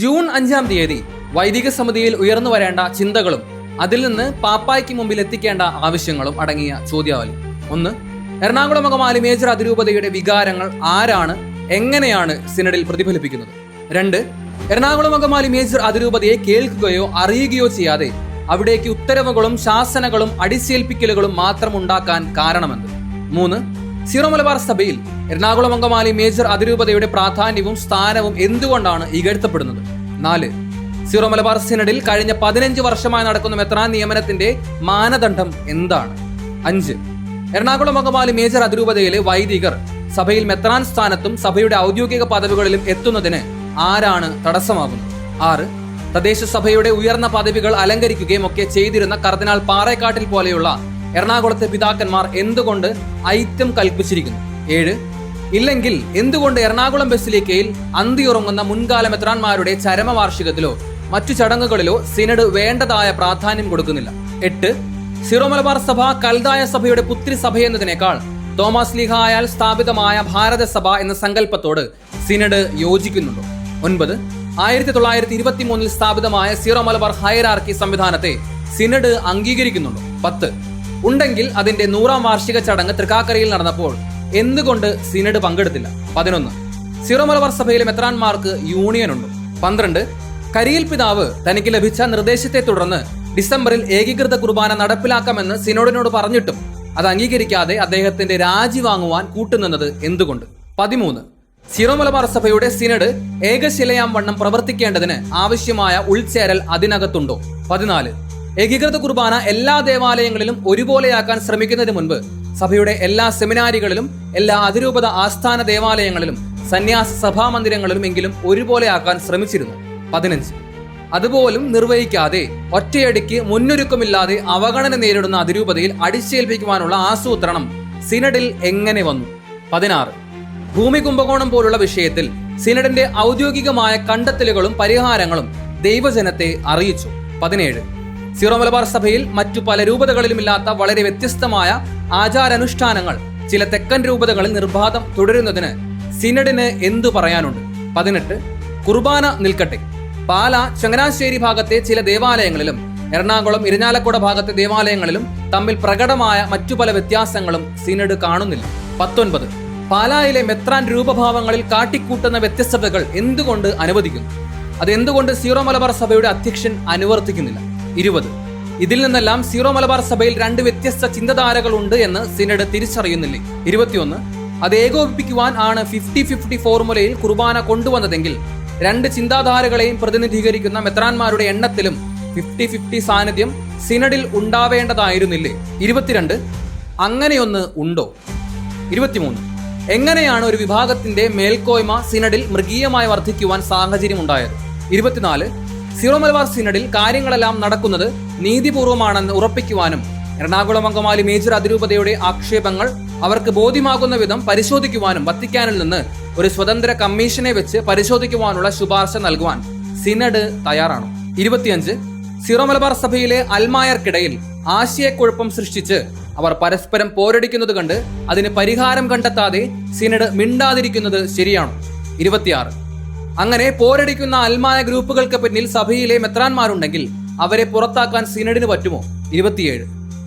June അഞ്ചാം തീയതി വൈദിക സമിതിയിൽ ഉയർന്നു വരേണ്ട ചിന്തകളും അതിൽ നിന്ന് പാപ്പായ്ക്ക് മുമ്പിൽ എത്തിക്കേണ്ട ആവശ്യങ്ങളും അടങ്ങിയ ചോദ്യാവലി. ഒന്ന് എറണാകുളം അകമാലി മേജർ അതിരൂപതയുടെ വികാരങ്ങൾ ആരാണ്? എങ്ങനെയാണ് സിനഡിൽ പ്രതിഫലിപ്പിക്കുന്നത്? രണ്ട് എറണാകുളം അകമാലി മേജർ അതിരൂപതയെ കേൾക്കുകയോ അറിയുകയോ ചെയ്യാതെ അവിടേക്ക് ഉത്തരവുകളും ശാസനകളും അടിച്ചേൽപ്പിക്കലുകളും മാത്രം ഉണ്ടാക്കാൻ കാരണമെന്ത്? മൂന്ന് സീറോ മലബാർ സഭയിൽ എറണാകുളം അങ്കമാലി മേജർ അതിരൂപതയുടെ പ്രാധാന്യവും സ്ഥാനവും എന്തുകൊണ്ടാണ് ഇകഴ്ത്തപ്പെടുന്നത്? നാല് സീറോ മലബാർ സിനഡിൽ കഴിഞ്ഞ പതിനഞ്ച് വർഷമായി നടക്കുന്ന മെത്രാൻ നിയമനത്തിന്റെ മാനദണ്ഡം എന്താണ്? അഞ്ച് എറണാകുളം അങ്കമാലി മേജർ അതിരൂപതയിലെ വൈദികർ സഭയിൽ മെത്രാൻ സ്ഥാനത്തും സഭയുടെ ഔദ്യോഗിക പദവികളിലും എത്തുന്നതിന് ആരാണ് തടസ്സമാകുന്നത്? ആറ് തദ്ദേശ സഭയുടെ ഉയർന്ന പദവികൾ അലങ്കരിക്കുകയും ഒക്കെ ചെയ്തിരുന്ന കർദിനാൾ പാറേക്കാട്ടിൽ പോലെയുള്ള എറണാകുളത്തെ പിതാക്കന്മാർ എന്തുകൊണ്ട് ഐറ്റം കൽപ്പിച്ചിരിക്കുന്നു? ഏഴ് ഇല്ലെങ്കിൽ എന്തുകൊണ്ട് എറണാകുളം ബസിലിക്കയിൽ അന്തിയുറങ്ങുന്ന മുൻകാല മെത്രാന്മാരുടെ ചരമവാർഷികത്തിലോ മറ്റു ചടങ്ങുകളിലോ സിനഡ് വേണ്ടതായ പ്രാധാന്യം കൊടുക്കുന്നില്ല. എട്ട് സിറോ മലബാർ സഭ കൽതായ സഭയുടെ പുത്രി സഭ എന്നതിനേക്കാൾ തോമസ് ലീഹായാൽ സ്ഥാപിതമായ ഭാരതസഭ എന്ന സങ്കല്പത്തോട് സിനഡ് യോജിക്കുന്നുണ്ടോ? ഒൻപത് ആയിരത്തി തൊള്ളായിരത്തി ഇരുപത്തി മൂന്നിൽ സ്ഥാപിതമായ സീറോ മലബാർ ഹയരാർക്കി സംവിധാനത്തെ സിനഡ് അംഗീകരിക്കുന്നുണ്ടോ? പത്ത് ഉണ്ടെങ്കിൽ അതിന്റെ നൂറാം വാർഷിക ചടങ്ങ് തൃക്കാക്കരയിൽ നടന്നപ്പോൾ എന്തുകൊണ്ട് സിനഡ് പങ്കെടുത്തില്ല? പതിനൊന്ന്. സിറോ മലബാർ സഭയിലെ മെത്രാൻമാർക്ക് യൂണിയൻ ഉണ്ട്. പന്ത്രണ്ട്. കരിയിൽ പിതാവ് തനിക്ക് ലഭിച്ച നിർദ്ദേശത്തെ തുടർന്ന് ഡിസംബറിൽ ഏകീകൃത കുർബാന നടപ്പിലാക്കാമെന്ന് സിനോഡിനോട് പറഞ്ഞിട്ടും അത് അംഗീകരിക്കാതെ അദ്ദേഹത്തിന്റെ രാജി വാങ്ങുവാൻ കൂട്ടുനിന്നത് എന്തുകൊണ്ട്? പതിമൂന്ന്. സിറോ മലബാർ സഭയുടെ സിനഡ് ഏകശിലയാം വണ്ണം പ്രവർത്തിക്കേണ്ടതിന് ആവശ്യമായ ഉൾച്ചേരൽ അതിനകത്തുണ്ടോ? പതിനാല്. ഏകീകൃത കുർബാന എല്ലാ ദേവാലയങ്ങളിലും ഒരുപോലെയാക്കാൻ ശ്രമിക്കുന്നതിന് മുൻപ് സഭയുടെ എല്ലാ സെമിനാരികളിലും എല്ലാ അതിരൂപത ആസ്ഥാന ദേവാലയങ്ങളിലും സന്യാസ സഭാ മന്ദിരങ്ങളിലും എങ്കിലും ഒരുപോലെയാക്കാൻ ശ്രമിച്ചിരുന്നു. പതിനഞ്ച്. അതുപോലും നിർവഹിക്കാതെ ഒറ്റയടിക്ക് മുന്നൊരുക്കമില്ലാതെ അവഗണന നേരിടുന്ന അതിരൂപതയിൽ അടിച്ചേൽപ്പിക്കുവാനുള്ള ആസൂത്രണം സിനഡിൽ എങ്ങനെ വന്നു? പതിനാറ്. ഭൂമി കുംഭകോണം പോലുള്ള വിഷയത്തിൽ സിനഡിന്റെ ഔദ്യോഗികമായ കണ്ടെത്തലുകളും പരിഹാരങ്ങളും ദൈവജനത്തെ അറിയിച്ചു. പതിനേഴ്. സീറോ മലബാർ സഭയിൽ മറ്റു പല രൂപതകളിലുമില്ലാത്ത വളരെ വ്യത്യസ്തമായ ആചാരാനുഷ്ഠാനങ്ങൾ ചില തെക്കൻ രൂപതകളിൽ നിർബാധം തുടരുന്നതിന് സിനഡിന് എന്തു പറയാനുണ്ട്? പതിനെട്ട് കുർബാന നിൽക്കട്ടെ. പാല ചങ്ങനാശ്ശേരി ഭാഗത്തെ ചില ദേവാലയങ്ങളിലും എറണാകുളം ഇരിഞ്ഞാലക്കുട ഭാഗത്തെ ദേവാലയങ്ങളിലും തമ്മിൽ പ്രകടമായ മറ്റു പല വ്യത്യാസങ്ങളും സിനഡ് കാണുന്നില്ല. പത്തൊൻപത് പാലായിലെ മെത്രാൻ രൂപഭാവങ്ങളിൽ കാട്ടിക്കൂട്ടുന്ന വ്യത്യസ്തതകൾ എന്തുകൊണ്ട് അനുവദിക്കുന്നു? അത് എന്തുകൊണ്ട് സീറോ മലബാർ സഭയുടെ അധ്യക്ഷൻ അനുവർത്തിക്കുന്നില്ല? ഇരുപത്. ഇതിൽ നിന്നെല്ലാം സീറോ മലബാർ സഭയിൽ രണ്ട് വ്യത്യസ്ത ചിന്തധാരകൾ ഉണ്ട് എന്ന് സിനഡ് തിരിച്ചറിയുന്നില്ലേ? ഇരുപത്തിയൊന്ന്. അത് ഏകോപിപ്പിക്കുവാൻ ആണ് ഫിഫ്റ്റി ഫിഫ്റ്റി ഫോർമുലയിൽ കുർബാന കൊണ്ടുവന്നതെങ്കിൽ രണ്ട് ചിന്താധാരകളെയും പ്രതിനിധീകരിക്കുന്ന മെത്രാന്മാരുടെ എണ്ണത്തിലും ഫിഫ്റ്റി ഫിഫ്റ്റി സാന്നിധ്യം സിനഡിൽ ഉണ്ടാവേണ്ടതായിരുന്നില്ലേ? ഇരുപത്തിരണ്ട്. അങ്ങനെയൊന്ന് ഉണ്ടോ? ഇരുപത്തിമൂന്ന്. എങ്ങനെയാണ് ഒരു വിഭാഗത്തിന്റെ മേൽക്കോയ്മ സിനഡിൽ മൃഗീയമായി വർദ്ധിക്കുവാൻ സാഹചര്യം ഉണ്ടായത് ഇരുപത്തിനാല്. സീറോ മലബാർ സിനഡിൽ കാര്യങ്ങളെല്ലാം നടക്കുന്നത് നീതിപൂർവമാണെന്ന് ഉറപ്പിക്കുവാനും എറണാകുളം അങ്കമാലി മേജർ അതിരൂപതയുടെ ആക്ഷേപങ്ങൾ അവർക്ക് ബോധ്യമാകുന്ന വിധം പരിശോധിക്കുവാനും വത്തിക്കാനിൽ നിന്ന് ഒരു സ്വതന്ത്ര കമ്മീഷനെ വെച്ച് പരിശോധിക്കുവാനുള്ള ശുപാർശ നൽകുവാൻ സിനഡ് തയ്യാറാണ്. ഇരുപത്തിയഞ്ച് സീറോ മലബാർ സഭയിലെ അൽമായർക്കിടയിൽ ആശയക്കുഴപ്പം സൃഷ്ടിച്ച് അവർ പരസ്പരം പോരടിക്കുന്നത് കണ്ട് അതിന് പരിഹാരം കണ്ടെത്താതെ സിനഡ് മിണ്ടാതിരിക്കുന്നത് ശരിയാണോ. ഇരുപത്തിയാറ് അങ്ങനെ പോരടിക്കുന്ന അൽമായ ഗ്രൂപ്പുകൾക്ക് പിന്നിൽ സഭയിലെ മെത്രാന്മാരുണ്ടെങ്കിൽ അവരെ പുറത്താക്കാൻ സിനഡിന് പറ്റുമോ? ഇരുപത്തിയേഴ്.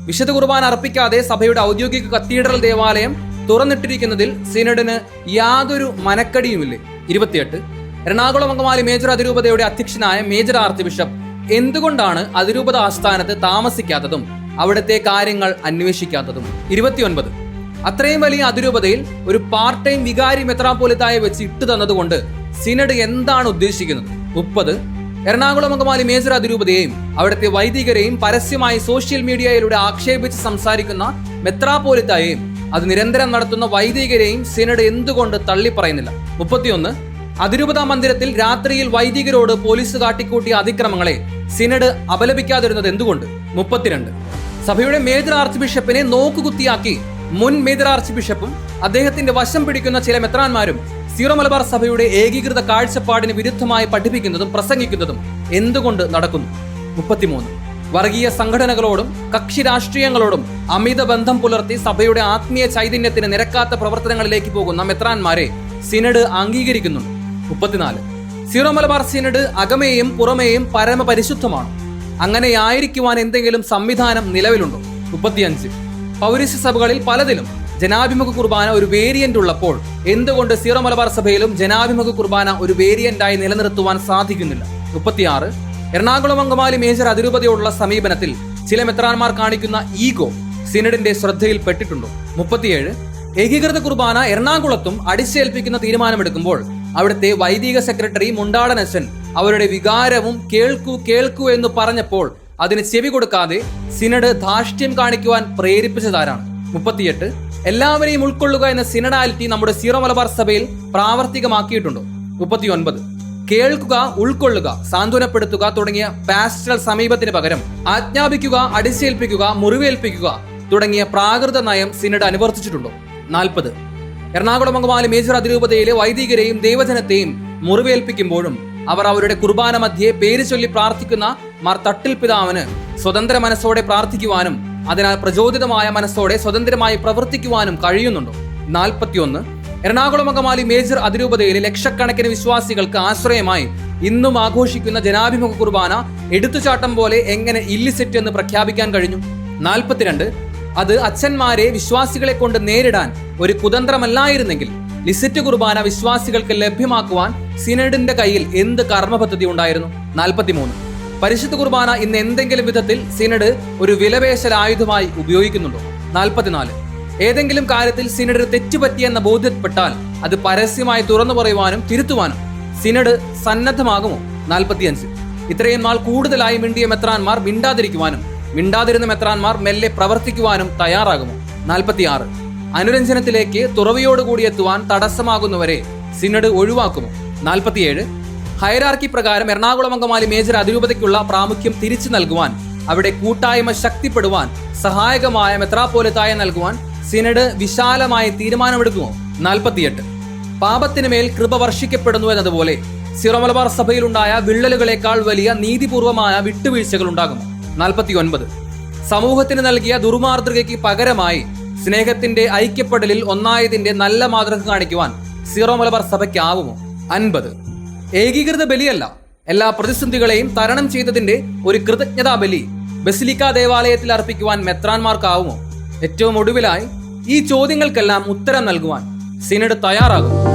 വിശുദ്ധ കുർബാന അർപ്പിക്കാതെ സഭയുടെ ഔദ്യോഗിക കത്തീഡ്രൽ ദേവാലയം തുറന്നിട്ടിരിക്കുന്നതിൽ സിനഡിന് യാതൊരു മനക്കടിയുമില്ലേ? ഇരുപത്തിയെട്ട്. എറണാകുളം അങ്കമാലി മേജർ അതിരൂപതയുടെ അധ്യക്ഷനായ മേജർ ആർച്ച് ബിഷപ്പ് എന്തുകൊണ്ടാണ് അതിരൂപത ആസ്ഥാനത്ത് താമസിക്കാത്തതും അവിടുത്തെ കാര്യങ്ങൾ അന്വേഷിക്കാത്തതും? ഇരുപത്തിയൊൻപത്. അത്രയും വലിയ അതിരൂപതയിൽ ഒരു പാർട്ട് ടൈം വികാരി മെത്രാപോലിത്തായെ വെച്ച് ഇട്ടു തന്നതുകൊണ്ട് സിനഡ് എന്താണ് ഉദ്ദേശിക്കുന്നത്? മുപ്പത്. എറണാകുളം അങ്കമാലി മേജർ അതിരൂപതയെയും അവിടുത്തെ വൈദികരെയും പരസ്യമായി സോഷ്യൽ മീഡിയയിലൂടെ ആക്ഷേപിച്ച് സംസാരിക്കുന്ന മെത്രാപോലിത്തായെയും അത് നിരന്തരം നടത്തുന്ന വൈദികരെയും സിനഡ് എന്തുകൊണ്ട് തള്ളിപ്പറയുന്നില്ല? മുപ്പത്തിയൊന്ന്. അതിരൂപതാ മന്ദിരത്തിൽ രാത്രിയിൽ വൈദികരോട് പോലീസ് കാട്ടിക്കൂട്ടിയ അതിക്രമങ്ങളെ സിനഡ് അപലപിക്കാതിരുന്നത് എന്തുകൊണ്ട്? മുപ്പത്തിരണ്ട്. സഭയുടെ മേജർ ആർച്ച് ബിഷപ്പിനെ നോക്കുകുത്തിയാക്കി മുൻ മേജർ ആർച്ച് ബിഷപ്പും അദ്ദേഹത്തിന്റെ വശം പിടിക്കുന്ന ചില മെത്രാന്മാരും സീറോ മലബാർ സഭയുടെ ഏകീകൃത കാഴ്ചപ്പാടിന് വിരുദ്ധമായി പഠിപ്പിക്കുന്നതും പ്രസംഗിക്കുന്നതും എന്തുകൊണ്ട് നടക്കുന്നു? മുപ്പത്തിമൂന്ന്. വർഗീയ സംഘടനകളോടും കക്ഷി രാഷ്ട്രീയങ്ങളോടും അമിത ബന്ധം പുലർത്തി സഭയുടെ ആത്മീയ ചൈതന്യത്തിന് നിരക്കാത്ത പ്രവർത്തനങ്ങളിലേക്ക് പോകുന്ന മെത്രാന്മാരെ സിനഡ് അംഗീകരിക്കുന്നുണ്ട് മുപ്പത്തിനാല്. സീറോ മലബാർ സിനഡ് അകമേയും പുറമേയും പരമപരിശുദ്ധമാണ്. അങ്ങനെയായിരിക്കുവാൻ എന്തെങ്കിലും സംവിധാനം നിലവിലുണ്ടോ? മുപ്പത്തിയഞ്ച്. പൗരസ്യ സഭകളിൽ പലതിലും ജനാഭിമുഖ കുർബാന ഒരു വേരിയന്റ് ഉള്ളപ്പോൾ എന്തുകൊണ്ട് സീറോ മലബാർ സഭയിലും ജനാഭിമുഖ കുർബാന ഒരു വേരിയന്റായി നിലനിർത്തുവാൻ സാധിക്കുന്നില്ല? മുപ്പത്തിയാറ്. എറണാകുളം അങ്കമാലി മേജർ അതിരൂപതയോടുള്ള സമീപനത്തിൽ ചില മെത്രാന്മാർ കാണിക്കുന്ന ഈഗോ സിനഡിന്റെ ശ്രദ്ധയിൽപ്പെട്ടിട്ടുണ്ടോ? മുപ്പത്തിയേഴ്. ഏകീകൃത കുർബാന എറണാകുളത്തും അടിച്ചേൽപ്പിക്കുന്ന തീരുമാനമെടുക്കുമ്പോൾ അവിടുത്തെ വൈദിക സെക്രട്ടറി മുണ്ടാടനശൻ അവരുടെ വികാരവും കേൾക്കൂ കേൾക്കൂ എന്ന് പറഞ്ഞപ്പോൾ അതിന് ചെവി കൊടുക്കാതെ സിനഡ് ധാർഷ്ട്യം കാണിക്കുവാൻ പ്രേരിപ്പിച്ചതാരാണ്? മുപ്പത്തിയെട്ട്. എല്ലാവരെയും ഉൾക്കൊള്ളുക എന്ന സിനഡാലിറ്റി നമ്മുടെ സീറോ മലബാർ സഭയിൽ പ്രാവർത്തികമാക്കിയിട്ടുണ്ടോ. മുപ്പത്തിയൊൻപത്. കേൾക്കുക ഉൾക്കൊള്ളുക സാന്ത്വനപ്പെടുത്തുക തുടങ്ങിയ പാസ്റ്റൽ സമീപത്തിന് പകരം ആജ്ഞാപിക്കുക അടിച്ചേൽപ്പിക്കുക മുറിവേൽപ്പിക്കുക തുടങ്ങിയ പ്രാകൃത നയം സിനഡ് അനുവർത്തിച്ചിട്ടുണ്ടോ. നാൽപ്പത്. എറണാകുളം അങ്കമാലി മേജർ അതിരൂപതയിലെ വൈദികരെയും ദൈവജനത്തെയും മുറിവേൽപ്പിക്കുമ്പോഴും അവർ അവരുടെ കുർബാന മധ്യേ പേര് ചൊല്ലി പ്രാർത്ഥിക്കുന്ന മാർ തട്ടിൽ പിതാവിന് സ്വതന്ത്ര മനസ്സോടെ പ്രാർത്ഥിക്കുവാനും അതിനാൽ പ്രചോദിതമായ മനസ്സോടെ സ്വതന്ത്രമായി പ്രവർത്തിക്കുവാനും കഴിയുന്നുണ്ടോ? നാൽപ്പത്തിയൊന്ന്. എറണാകുളം അങ്കമാലി മേജർ അതിരൂപതയിലെ ലക്ഷക്കണക്കിന് വിശ്വാസികൾക്ക് ആശ്രയമായി ഇന്നും ആഘോഷിക്കുന്ന ജനാഭിമുഖ കുർബാന എടുത്തുചാട്ടം പോലെ എങ്ങനെ ഇല്ലിസെറ്റ് എന്ന് പ്രഖ്യാപിക്കാൻ കഴിഞ്ഞു? നാൽപ്പത്തിരണ്ട്. അത് അച്ഛന്മാരെ വിശ്വാസികളെ കൊണ്ട് നേരിടാൻ ഒരു കുതന്ത്രമല്ലായിരുന്നെങ്കിൽ ലിസിറ്റ് കുർബാന വിശ്വാസികൾക്ക് ലഭ്യമാക്കുവാൻ സിനഡിന്റെ കയ്യിൽ എന്ത് കർമ്മപദ്ധതി ഉണ്ടായിരുന്നു? നാൽപ്പത്തിമൂന്ന്. പരിശുദ്ധ കുർബാന ഇന്ന് എന്തെങ്കിലും വിധത്തിൽ സിനഡ് ഒരു വിലപേശൽ ആയുധമായി ഉപയോഗിക്കുന്നുണ്ടോ? നാൽപ്പത്തിനാല്. ഏതെങ്കിലും കാര്യത്തിൽ സിനഡ് തെറ്റുപറ്റിയെന്ന ബോധ്യപ്പെട്ടാൽ അത് പരസ്യമായി തുറന്നു പറയുവാനും തിരുത്തുവാനും സിനഡ് സന്നദ്ധമാകുമോ? നാൽപ്പത്തിയഞ്ച്. ഇത്രയും നാൾ കൂടുതലായി മിണ്ടിയ മെത്രാന്മാർ മിണ്ടാതിരിക്കുവാനും മിണ്ടാതിരുന്ന മെത്രാൻമാർ മെല്ലെ പ്രവർത്തിക്കുവാനും തയ്യാറാകുമോ? നാൽപ്പത്തിയാറ്. അനുരഞ്ജനത്തിലേക്ക് തുറവിയോടുകൂടി എത്തുവാൻ തടസ്സമാകുന്നവരെ സിനഡ് ഒഴിവാക്കുമോ? നാൽപ്പത്തിയേഴ്. ഹൈറാർക്കി പ്രകാരം എറണാകുളം അങ്കമാലി മേജർ അതിരൂപതയ്ക്കുള്ള പ്രാമുഖ്യം തിരിച്ചു നൽകുവാൻ അവിടെ കൂട്ടായ്മ ശക്തിപ്പെടുവാൻ സഹായകമായ മെത്രാപോലത്തായ നൽകുവാൻ സിനഡ് വിശാലമായ തീരുമാനമെടുക്കുമോ നാൽപ്പത്തിയെട്ട്. പാപത്തിന് മേൽ കൃപ വർഷിക്കപ്പെടുന്നു എന്നതുപോലെ സിറോ മലബാർ സഭയിലുണ്ടായ വിള്ളലുകളെക്കാൾ വലിയ നീതിപൂർവമായ വിട്ടുവീഴ്ചകൾ ഉണ്ടാകും നാൽപ്പത്തിയൊൻപത്. സമൂഹത്തിന് നൽകിയ ദുർമാതൃകയ്ക്ക് പകരമായി സ്നേഹത്തിന്റെ ഐക്യപ്പെടലിൽ ഒന്നായതിന്റെ നല്ല മാതൃക കാണിക്കുവാൻ സിറോ മലബാർ സഭയ്ക്കാവുമോ? അൻപത്. ഏകീകൃത ബലിയല്ല. എല്ലാ പ്രതിസന്ധികളെയും തരണം ചെയ്തതിന്റെ ഒരു കൃതജ്ഞതാ ബലി ബസിലിക്ക ദേവാലയത്തിൽ അർപ്പിക്കുവാൻ മെത്രാന്മാർക്കാവുമോ ഏറ്റവും ഒടുവിലായി ഈ ചോദ്യങ്ങൾക്കെല്ലാം ഉത്തരം നൽകുവാൻ സിനഡ് തയ്യാറാകും.